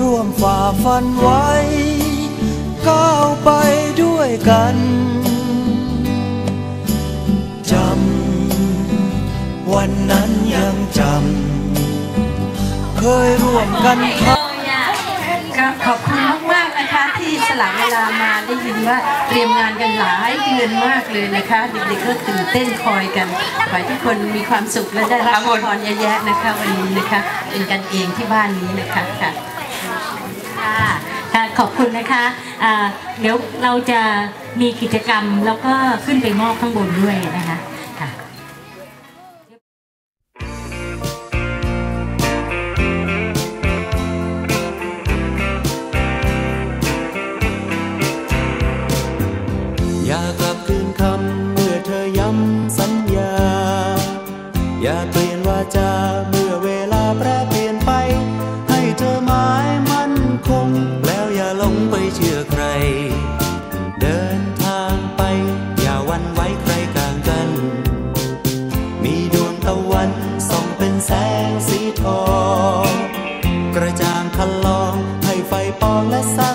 ร่วมฝ่าฟันไว้ ก้าวไปด้วยกันจำวันนั้นยังจำเคยร่วมกันทำขอบคุณมากๆนะคะที่สละเวลามาได้ยินว่าเตรียมงานกันหลายเดือนมากเลยนะคะ เด็กๆก็ตื่นเต้นคอยกันขอให้ทุกคนมีความสุขและได้รับพรเยอะแยะนะคะ วันนี้นะคะ เป็นกันเองที่บ้านนี้นะคะค่ะ ค่ะค่ะขอบคุณนะคะอ่าเดี๋ยวเราจะมีกิจกรรมแล้วก็ขึ้นไปมอบข้างบนด้วยนะคะค่ะอย่ากลับคืนคำเมื่อเธอย้ำสัญญา อย่าเปลี่ยนวาจา ไฟ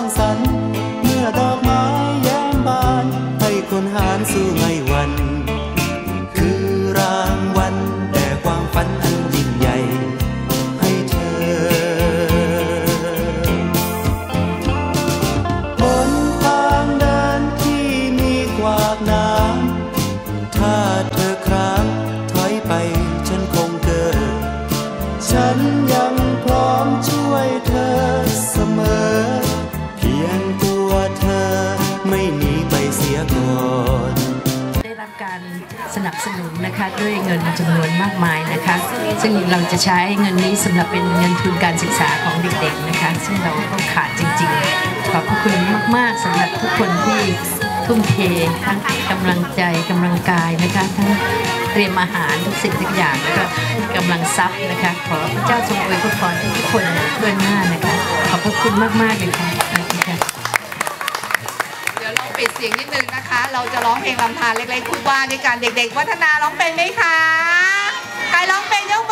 ซึ่งเราจะใช้เงินนี้สำหรับเป็นเงินทุนการศึกษาของเด็กๆนะคะ ซึ่งเราก็ขาดจริงๆ ขอบพระคุณมากๆสำหรับทุกคนที่ทุ่มเททั้งกำลังใจกำลังกายนะคะทั้งเตรียมอาหารทุกสิ่งทุกอย่างแล้วก็กำลังทรัพย์นะคะ ขอพระเจ้าทรงอวยพรทุกคนทั่วหน้านะคะ ขอบพระคุณมากๆเลยค่ะขอบคุณค่ะเดี๋ยวเราปิดเสียงนิดนึงนะคะ เราจะร้องเพลงลำธารเล็กๆทุกว่าด้วยกันเด็ก ๆ วัฒนาร้องเป็นไหมคะใครร้องเป็นยกมือ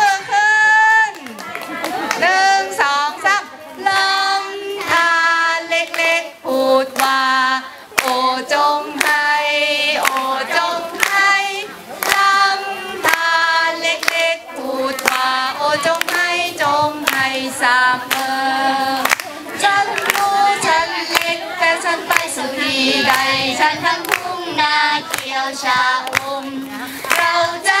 ใดฉันทั้งทุ่งนาเขียวชาอุ่มเราจะ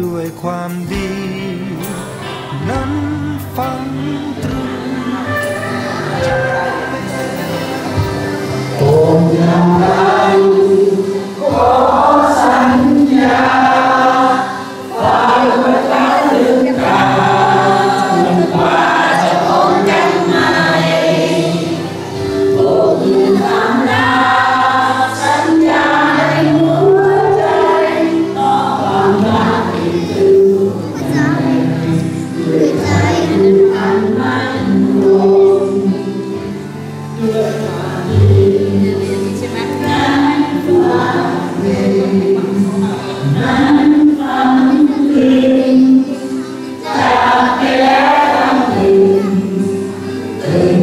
ด้วยความดี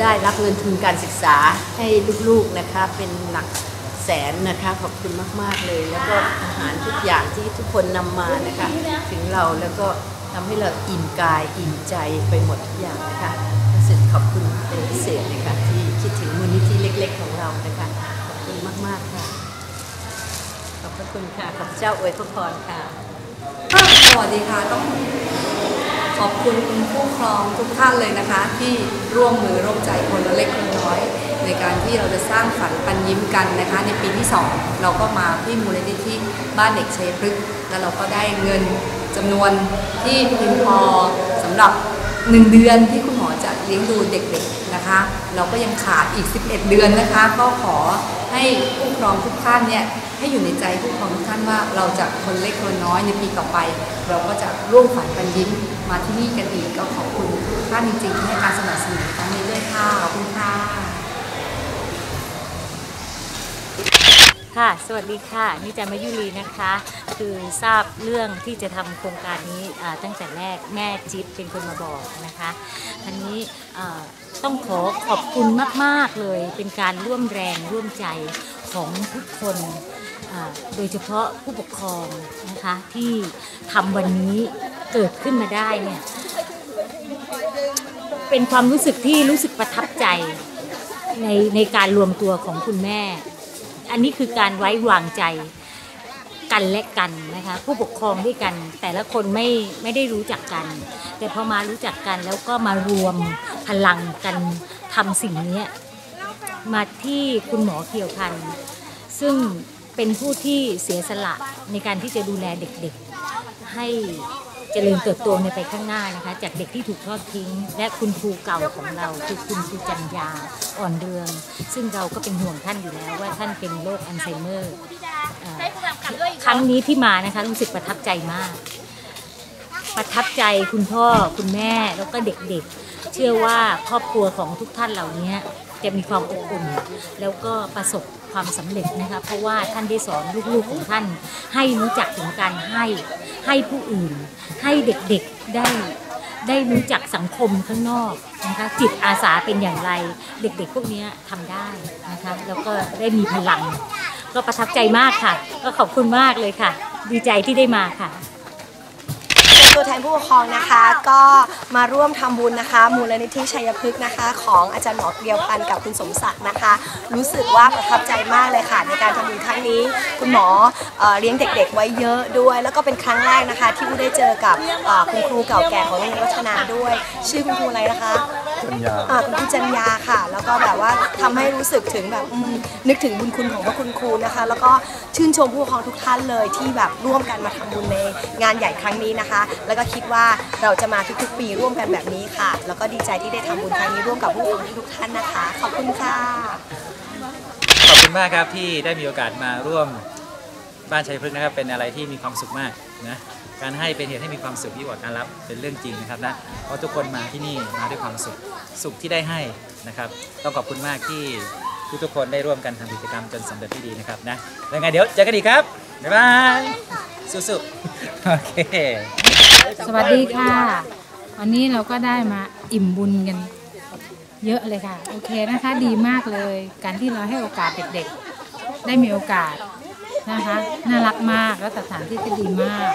ได้รับเงินทุนการศึกษาให้ลูกๆนะคะเป็นหลักแสนนะคะขอบคุณมากๆเลย แล้วก็อาหารทุกอย่างที่ทุกคนนำมานะคะถึงเราแล้วก็ทำให้เราอิ่มกายอิ่มใจไปหมดทุกอย่างนะคะรู้สึกขอบคุณเป็นพิเศษนะคะที่คิดถึงมูลนิธิเล็ก ๆ ของเรานะคะขอบคุณมากๆค่ะขอบพระคุณค่ะขอบเจ้าอวยพระพรค่ะสวัสดีค่ะต้อง ขอบคุณคุณผู้ครองทุกท่านเลยนะคะ ที่ร่วมมือร่วมใจคนละเล็กคนละน้อย ในการที่เราจะสร้างฝันปันยิ้มกันนะคะ ในปีที่ 2 เราก็มาที่มูลนิธิบ้านเด็กชัยพฤกษ์แล้วเราก็ได้เงินจำนวนที่เพียงพอสำหรับ 1 เดือนที่คุณหมอจะเลี้ยงดูเด็กๆนะคะ เราก็ยังขาดอีก 11 เดือนนะคะ ก็ขอให้ผู้ปกครองทุกท่านเนี่ย ให้อยู่ในใจผู้ปกครองทุกท่านว่าเราจะคนเล็กคนน้อยในปีต่อไป เราก็จะร่วมฝันปันยิ้มมาที่นี่กันอีกก็ขอบคุณทุกท่านจริงๆที่ให้การสนับสนุนครั้งนี้ด้วยค่ะขอบคุณค่ะค่ะ สวัสดีค่ะ นิจามายุรีนะคะ คือทราบเรื่องที่จะทำโครงการนี้ตั้งแต่แรกแม่จิ๊บเป็นคนมาบอกนะคะทีนี้ต้องขอขอบคุณมาก ๆ เลย เป็นการร่วมแรงร่วมใจของทุกคน โดยเฉพาะผู้ปกครองนะคะที่ทำวันนี้เกิดขึ้นมาได้เนี่ยเป็นความรู้สึกที่รู้สึกประทับใจในในการรวมตัวของคุณแม่ อันนี้คือการไว้วางใจกันและกันนะคะผู้ปกครองด้วยกัน แต่ละคนไม่ไม่ได้รู้จักกัน แต่พอมารู้จักกันแล้วก็มารวมพลังกันทำสิ่งนี้มาที่คุณหมอเขียวพันซึ่ง เป็นผู้ที่เสียสละในการที่จะดูแลเด็กๆ ให้เจริญเติบโตในไปข้างหน้านะคะ จากเด็กที่ถูกทอดทิ้ง และคุณครูเก่าของเราคือคุณครูจันยาอ่อนเรือง ซึ่งเราก็เป็นห่วงท่านอยู่แล้วว่าท่านเป็นโรคอัลไซเมอร์ครั้งนี้ที่มานะคะรู้สึกประทับใจมาก ประทับใจคุณพ่อคุณแม่แล้วก็เด็กๆ เชื่อว่าครอบครัวของทุกท่านเหล่านี้ จะมีความอบอุ่น แล้วก็ประสบความสำเร็จนะคะเพราะว่าท่านได้สอนลูกๆของท่าน ให้รู้จักถึงการให้ให้ผู้อื่น ให้เด็กๆได้ได้รู้จักสังคมข้างนอกนะคะจิตอาสาเป็นอย่างไร เด็กๆ พวกนี้ทำได้นะคะแล้วก็ได้มีพลัง ก็ประทับใจมากค่ะ ก็ขอบคุณมากเลยค่ะ ดีใจที่ได้มาค่ะ ตัวแทนผู้ปกครองนะคะ ก็มาร่วมทำบุญนะคะ มูลนิธิชัยพฤกษ์นะคะ ของอาจารย์หมอเกลียวพันธ์กับคุณสมศักดิ์นะคะ รู้สึกว่าประทับใจมากเลยค่ะ ในการทำบุญครั้งนี้ คุณหมอเลี้ยงเด็กๆ ไว้เยอะด้วย แล้วก็เป็นครั้งแรกนะคะ ที่ผู้ได้เจอกับคุณครูเก่าแก่ของโรงเรียนวัฒนาด้วย ชื่อคุณครูอะไรนะคะ ปัญญาอ่าคุณครูจันยาค่ะ แล้วก็แบบว่าทำให้รู้สึกถึงแบบอืมนึกถึงบุญคุณของพระคุณครูนะคะ แล้วก็ชื่นชมผู้ปกครองทุกท่านเลยที่แบบร่วมกันมาทำบุญในงานใหญ่ครั้งนี้นะคะ แล้วก็คิดว่าเราจะมาทุกๆ ปีร่วมกันแบบนี้ค่ะ แล้วก็ดีใจที่ได้ทำบุญครั้งนี้ร่วมกับผู้ปกครองทุกๆท่านนะคะ ขอบคุณค่ะ ขอบคุณมากครับที่ได้มีโอกาสมาร่วมบ้านชัยพฤกษ์นะครับเป็นอะไรที่มีความสุขมากนะ การให้เป็นเหตุให้มีความสุขยิ่งกว่าการรับเป็นเรื่องจริงนะครับนะเพราะทุกคนมาที่นี่มาด้วยความสุขสุขที่ได้ให้นะครับ ต้องขอบคุณมากที่ทุกๆคนได้ร่วมกันทำกิจกรรมจนสำเร็จที่ดีนะครับนะแล้วไงเดี๋ยวเจอกันอีกครับบ๊ายบายสู้ๆโอเคสวัสดีค่ะ วันนี้เราก็ได้มาอิ่มบุญกันเยอะเลยค่ะ โอเคนะคะดีมากเลย การที่เราให้โอกาสเด็กๆ ได้มีโอกาสนะคะ น่ารักมากแล้วสถานที่ก็ดีมาก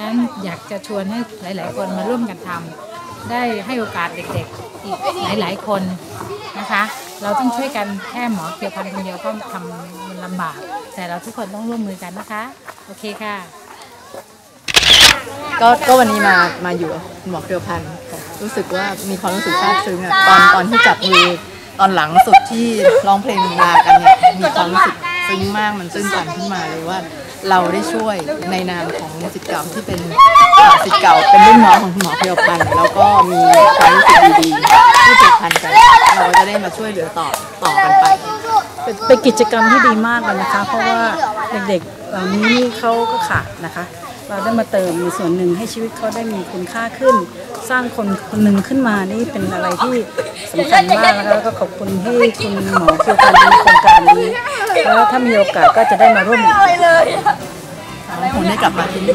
นั้นอยากจะชวนให้หลาย ๆ คนมาร่วมกันทำได้ให้โอกาสเด็ก ๆ อีกหลาย ๆ คนนะคะ เราต้องช่วยกันแค่หมอเกี่ยวพันคนเดียวก็ทำมันลำบาก แต่เราทุกคนต้องร่วมมือกันนะคะ โอเคค่ะ ก็ก็วันนี้มามาอยู่หมอเครือพันรู้สึกว่ามีความรู้สึกซาบซึ้งอะตอนตอนที่จับมือตอนหลังสุดที่ร้องเพลงลากันเนี่ยมีความรู้สึก ซึ้งมากมันตื้นตันขึ้นมาเลยว่าเราได้ช่วยในนามของสิทธิ์เก่าที่เป็นสิทธิ์เก่าเป็นรุ่นน้องของคุณหมอเครือพันธ์แล้วก็มีความรู้สึกดีๆที่ผูกพันกันเราก็จะได้มาช่วยเหลือต่อต่อกันไป เป็นกิจกรรมที่ดีมากเลยนะคะ เพราะว่าเด็กๆเหล่านี้เขาก็ขาดนะคะเราได้มาเติมในส่วนหนึ่งให้ชีวิตเขาได้มีคุณค่าขึ้น สร้างคนคนหนึ่งขึ้นมานี่เป็นอะไรที่สำคัญมากนะคะแล้วก็ขอบคุณที่คุณหมอเกี่ยวกับในโครงการนี้ แล้วถ้ามีโอกาสก็จะได้มาร่วมอีกคงได้กลับมาที่นี่